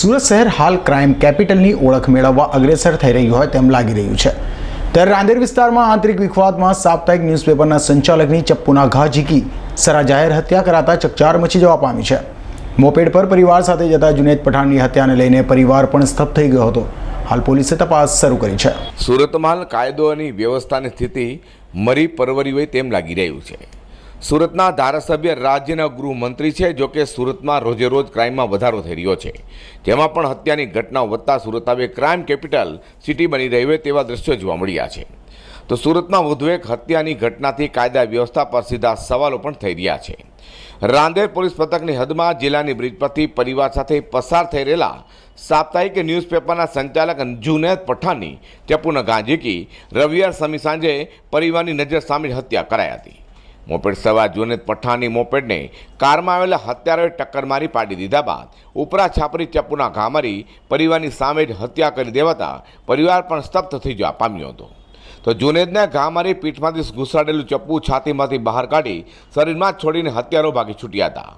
સુરત શહેર હાલ ક્રાઇમ કેપિટલની ઓળખ મેળવવા અગ્રેસર થઈ રહ્યું હોય તેમ લાગી રહ્યું છે. ત્યારે રાંદેર વિસ્તારમાં આંતરિક વિખવાદમાં સાપ્તાહિક ન્યૂઝપેપરના સંચાલકની ચપ્પુના ઘા ઝીકી, સરા જાહેર હત્યા કરાતા ચકચાર મચી જવા પામી છે. મોપેડ પર પરિવાર સાથે જતા જુનેદ પઠાણની હત્યાને લઈને પરિવાર પણ સ્તબ્ધ થઈ ગયો હતો. હાલ પોલીસે તપાસ શરૂ કરી છે. સુરતમાં કાયદો અને વ્યવસ્થાની સ્થિતિ મરી પરવરી હોય તેમ લાગી રહ્યું છે. સુરતના ધારાસભ્ય રાજ્યના ગૃહમંત્રી છે, જો કે સુરતમાં રોજે રોજ ક્રાઇમમાં વધારો થઈ રહ્યો છે. જેમાં પણ હત્યાની ઘટનાઓ વધતા સુરત હવે ક્રાઇમ કેપિટલ સિટી બની રહી હોય તેવા દ્રશ્યો જોવા મળ્યા છે. તો સુરતમાં વધુ એક હત્યાની ઘટનાથી કાયદા વ્યવસ્થા પર સીધા સવાલો પણ થઈ રહ્યા છે. રાંદેર પોલીસ પથકની હદમાં જિલ્લાની બ્રિજ પરથી પરિવાર સાથે પસાર થઈ રહેલા સાપ્તાહિક ન્યૂઝપેપરના સંચાલક જુનેદ પઠાણની ચપ્પુના ગાંજીકી, રવિવાર સમી સાંજે પરિવારની નજર સામે હત્યા કરાઈ હતી. મોપેડ સવાર જુનેદ પઠાણની મોપેડને કારમાં આવેલા હત્યારોએ ટક્કર મારી પાડી દીધા બાદ ઉપરા છાપરી ચપ્પુના ઘા મારી પરિવારની સામે જ હત્યા કરી દેવાતા પરિવાર પણ સ્તબ્ધ થઈ જવા પામ્યો હતો. તો જુનેદને ઘા મારી પીઠમાંથી ઘુસાડેલું ચપ્પુ છાતીમાંથી બહાર કાઢી શરીરમાં છોડીને હત્યારો ભાગી છૂટ્યા હતા.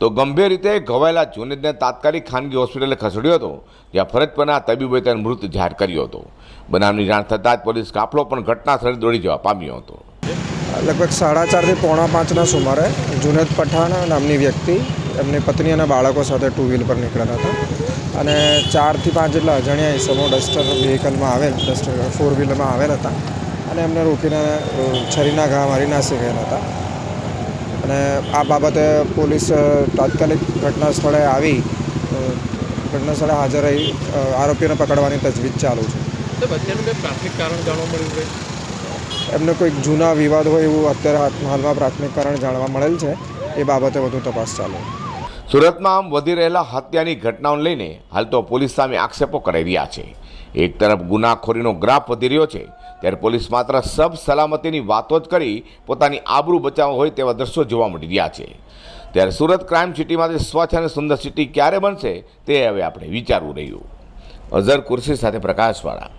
તો ગંભીર રીતે ઘવાયેલા જુનેદને તાત્કાલિક ખાનગી હોસ્પિટલે ખસેડ્યો હતો, જ્યાં ફરજ પરના તબીબોએ તેને મૃત જાહેર કર્યો હતો. બનાવની જાણ થતાં જ પોલીસ કાફલો પણ ઘટના સ્થળે દોડી જવા પામ્યો હતો. લગભગ સાડા ચારથી પોણા પાંચના સુમારે જુનેદ પઠાણ નામની વ્યક્તિ એમની પત્ની અને બાળકો સાથે ટુ વ્હીલ પર નીકળ્યા હતા. અને ચારથી પાંચ જેટલા અજાણ્યા ઇસમો ડસ્ટર વ્હીકલમાં આવેલ, ડસ્ટર ફોર વ્હીલરમાં આવેલ હતા અને એમને રોકીને છરીના ઘા મારી નાસી ગયેલા હતા. અને આ બાબતે પોલીસ તાત્કાલિક ઘટના સ્થળે આવી ઘટના સ્થળે હાજર રહી. આરોપીઓને પકડવાની તજવીજ ચાલુ છે. પ્રાથમિક કારણ જાણવા મળ્યું એમને કોઈક જૂના વિવાદ હોય એવું અત્યારે હાલમાં પ્રાથમિક કારણ જાણવા મળેલ છે. એ બાબતે વધુ તપાસ ચાલુ. સુરતમાં આમ વધી રહેલા હત્યાની ઘટનાઓને લઈને હાલ તો પોલીસ સામે આક્ષેપો કરાઈ રહ્યા છે. એક તરફ ગુનાખોરીનો ગ્રાફ વધી રહ્યો છે, ત્યારે પોલીસ માત્ર સબ સલામતીની વાતો જ કરી પોતાની આબરૂ બચાવવા હોય તેવા દ્રશ્યો જોવા મળી રહ્યા છે. ત્યારે સુરત ક્રાઇમ સિટીમાંથી સ્વચ્છ અને સુંદર સિટી ક્યારે બનશે તે હવે આપણે વિચારવું રહ્યું. અઝર કુર્સી સાથે પ્રકાશવાળા